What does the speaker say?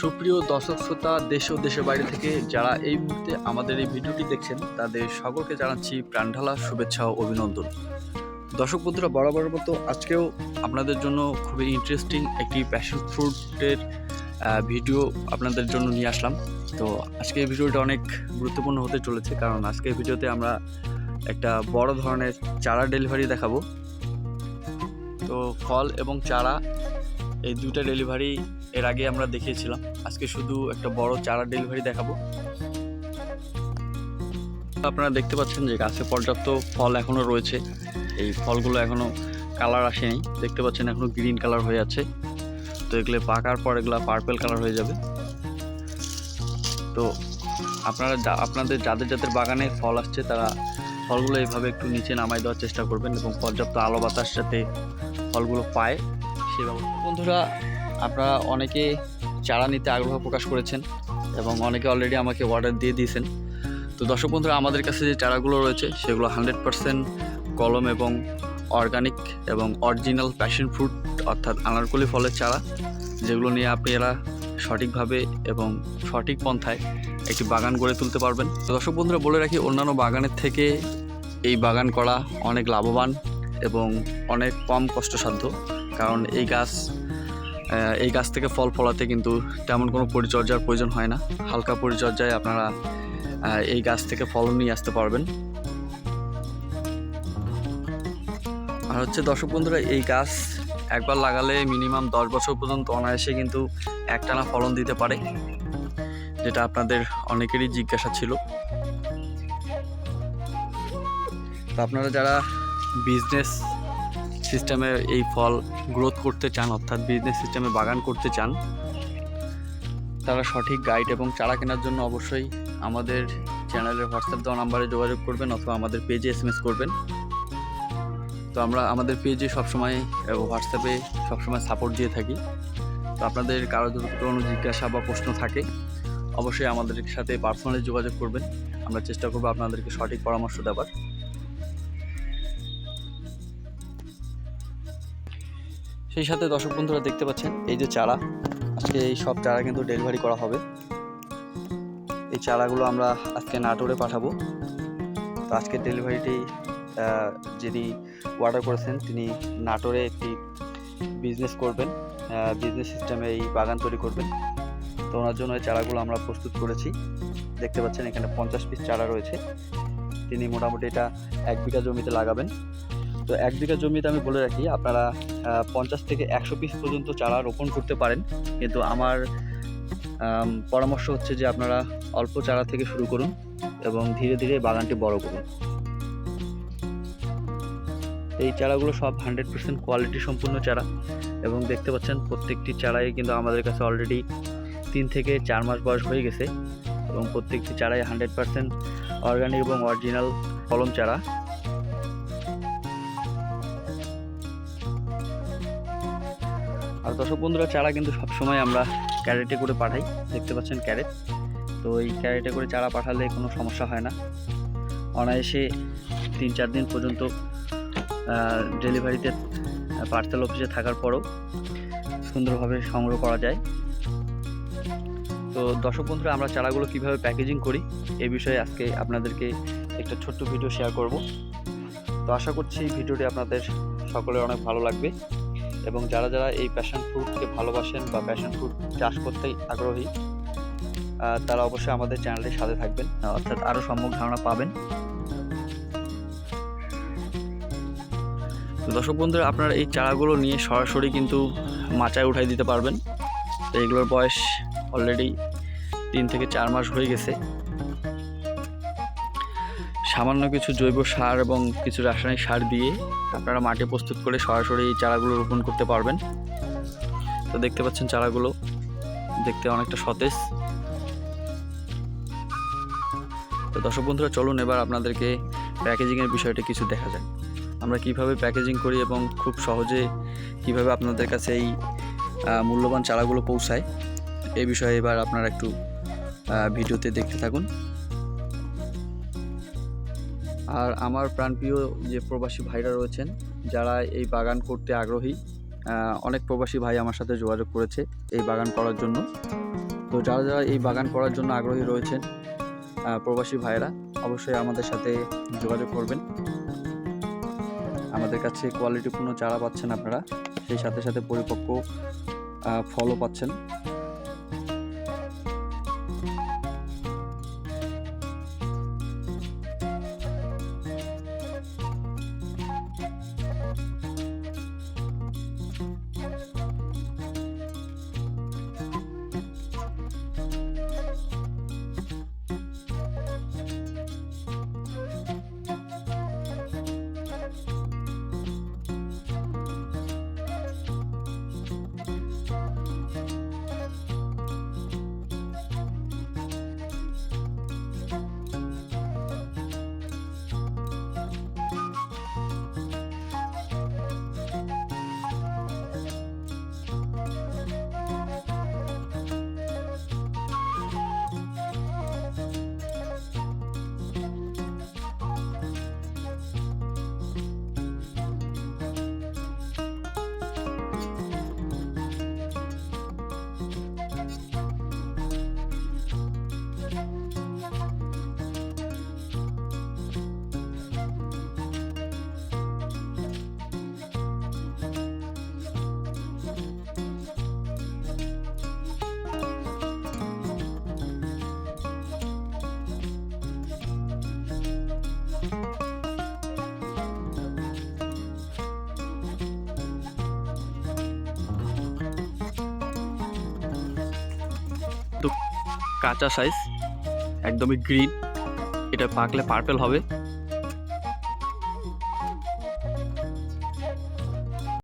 সুপ্রিয় দর্শক শ্রোতা, দেশ ও দেশের বাইরে থেকে যারা এই মুহূর্তে আমাদের এই ভিডিওটি দেখছেন, তাদের সকলকে জানাচ্ছি প্রাণঢালা শুভেচ্ছা ও অভিনন্দন। দর্শক বন্ধুরা, বরাবর মতো আজকেও আপনাদের জন্য খুবই ইন্টারেস্টিং একটি প্যাশন ফ্রুটের ভিডিও আপনাদের জন্য নিয়ে আসলাম। তো আজকে এই ভিডিওটা অনেক গুরুত্বপূর্ণ হতে চলেছে, কারণ আজকের ভিডিওতে আমরা একটা বড় ধরনের চারা ডেলিভারি দেখাবো। তো ফল এবং চারা, এই দুইটা ডেলিভারি এর আগে আমরা দেখিয়েছিলাম। আজকে শুধু একটা বড় চারা ডেলিভারি দেখাবো। আপনারা দেখতে পাচ্ছেন যে গাছে পর্যাপ্ত ফল এখনও রয়েছে। এই ফলগুলো এখনও কালার আসেনি। দেখতে পাচ্ছেন এখনও গ্রিন কালার হয়ে আছে। তো এগুলো পাকার পর এগুলো পার্পেল কালার হয়ে যাবে। তো আপনারা আপনাদের যাদের যাদের বাগানে ফল আসছে তারা ফলগুলো এইভাবে একটু নিচে নামাই দেওয়ার চেষ্টা করবেন এবং পর্যাপ্ত আলো বাতাস যাতে ফলগুলো পায়, সে বন্ধুরা আপনারা অনেকে চারা নিতে আগ্রহ প্রকাশ করেছেন এবং অনেকে অলরেডি আমাকে অর্ডার দিয়ে দিয়েছেন। তো দর্শক বন্ধুরা, আমাদের কাছে যে চারাগুলো রয়েছে, সেগুলো হান্ড্রেড পারসেন্ট কলম এবং অর্গানিক এবং অরিজিনাল প্যাশন ফ্রুট অর্থাৎ আনারকলি ফলের চারা, যেগুলো নিয়ে আপনি এরা সঠিকভাবে এবং সঠিক পন্থায় একটি বাগান গড়ে তুলতে পারবেন। দর্শক বন্ধুরা, বলে রাখি, অন্যান্য বাগানের থেকে এই বাগান করা অনেক লাভবান এবং অনেক কম কষ্টসাধ্য, কারণ এই গাছ এই গাছ থেকে ফল ফলাতে কিন্তু তেমন কোনো পরিচর্যার প্রয়োজন হয় না। হালকা পরিচর্যায় আপনারা এই গাছ থেকে ফলন নিয়ে আসতে পারবেন। আর হচ্ছে দর্শক বন্ধুরা, এই গাছ একবার লাগালে মিনিমাম দশ বছর পর্যন্ত অনায়াসে কিন্তু একটানা ফলন দিতে পারে, যেটা আপনাদের অনেকেরই জিজ্ঞাসা ছিল। তো আপনারা যারা বিজনেস সিস্টেমে এই ফল গ্রোথ করতে চান, অর্থাৎ বিজনেস সিস্টেমে বাগান করতে চান, তারা সঠিক গাইড এবং চারা কেনার জন্য অবশ্যই আমাদের চ্যানেলের হোয়াটসঅ্যাপ দেওয়া নাম্বারে যোগাযোগ করবেন অথবা আমাদের পেজে এস করবেন। তো আমরা, আমাদের পেজে সবসময় এবং হোয়াটসঅ্যাপে সবসময় সাপোর্ট দিয়ে থাকি। তো আপনাদের কারও যদি কোনো জিজ্ঞাসা বা প্রশ্ন থাকে, অবশ্যই আমাদের সাথে পার্সোনালি যোগাযোগ করবেন। আমরা চেষ্টা করব আপনাদেরকে সঠিক পরামর্শ দেওয়ার। সেই সাথে দর্শক বন্ধুরা দেখতে পাচ্ছেন, এই যে চারা, আজকে এই সব চারা কিন্তু ডেলিভারি করা হবে। এই চারাগুলো আমরা আজকে নাটোরে পাঠাবো। তো আজকের ডেলিভারিটি যিনি অর্ডার করেছেন, তিনি নাটোরে একটি বিজনেস করবেন বিজনেস সিস্টেমে এই বাগান তৈরি করবেন। তো ওনার জন্য এই চারাগুলো আমরা প্রস্তুত করেছি। দেখতে পাচ্ছেন এখানে পঞ্চাশ পিস চারা রয়েছে। তিনি মোটামুটি এটা এক বিঘা জমিতে লাগাবেন। তো এক বিঘা জমিতে আমি বলে রাখি, আপনারা পঞ্চাশ থেকে একশো পিস পর্যন্ত চারা রোপণ করতে পারেন। কিন্তু আমার পরামর্শ হচ্ছে যে আপনারা অল্প চারা থেকে শুরু করুন এবং ধীরে ধীরে বাগানটি বড় করুন। এই চারাগুলো সব হান্ড্রেড পার্সেন্ট কোয়ালিটি সম্পূর্ণ চারা এবং দেখতে পাচ্ছেন প্রত্যেকটি চারাই কিন্তু আমাদের কাছে অলরেডি তিন থেকে চার মাস বয়স হয়ে গেছে এবং প্রত্যেকটি চারাই হান্ড্রেড পার্সেন্ট অর্গানিক এবং অরিজিনাল কলম চারা। আর দর্শক বন্ধুরা, চারা কিন্তু সবসময় আমরা ক্যারেটে করে পাঠাই। দেখতে পাচ্ছেন ক্যারেট। তো এই ক্যারেটে করে চারা পাঠালে কোনো সমস্যা হয় না। অনায়াসে তিন চার দিন পর্যন্ত ডেলিভারিতে পার্সেল অফিসে থাকার পরও সুন্দরভাবে সংগ্রহ করা যায়। তো দর্শক বন্ধুরা, আমরা চারাগুলো কীভাবে প্যাকেজিং করি, এ বিষয়ে আজকে আপনাদেরকে একটা ছোট্ট ভিডিও শেয়ার করব। তো আশা করছি ভিডিওটি আপনাদের সকলের অনেক ভালো লাগবে। এবং যারা যারা এই প্যাশন ফ্রুটকে ভালোবাসেন বা প্যাশন ফ্রুট চাষ করতেই আগ্রহী তারা অবশ্যই আমাদের চ্যানেলের সাথে থাকবেন। অর্থাৎ আরও সম্যক ধারণা পাবেন। দর্শক বন্ধুরা, আপনারা এই চারাগুলো নিয়ে সরাসরি কিন্তু মাচায় উঠাই দিতে পারবেন। তো এগুলোর বয়স অলরেডি তিন থেকে চার মাস হয়ে গেছে। সামান্য কিছু জৈব সার এবং কিছু রাসায়নিক সার দিয়ে আপনারা মাটি প্রস্তুত করে সরাসরি চারাগুলো রোপণ করতে পারবেন। তো দেখতে পাচ্ছেন চারাগুলো দেখতে অনেকটা সতেজ। তো দর্শক বন্ধুরা, চলুন এবার আপনাদেরকে প্যাকেজিংয়ের বিষয়টা কিছু দেখা যায় আমরা কীভাবে প্যাকেজিং করি এবং খুব সহজে কীভাবে আপনাদের কাছে এই মূল্যবান চারাগুলো পৌঁছায় এই বিষয়ে এবার আপনারা একটু ভিডিওতে দেখতে থাকুন। আর আমার প্রাণপ্রিয় যে প্রবাসী ভাইরা রয়েছেন, যারা এই বাগান করতে আগ্রহী অনেক প্রবাসী ভাই আমার সাথে যোগাযোগ করেছে এই বাগান করার জন্য। তো যারা যারা এই বাগান করার জন্য আগ্রহী রয়েছেন প্রবাসী ভাইরা অবশ্যই আমাদের সাথে যোগাযোগ করবেন। আমাদের কাছে কোয়ালিটিপূর্ণ চারা পাচ্ছেন আপনারা, সেই সাথে সাথে পরিপক্ক ফলও পাচ্ছেন। কাঁচা সাইজ একদমই গ্রিন এটা পাকলে পার্পেল হবে।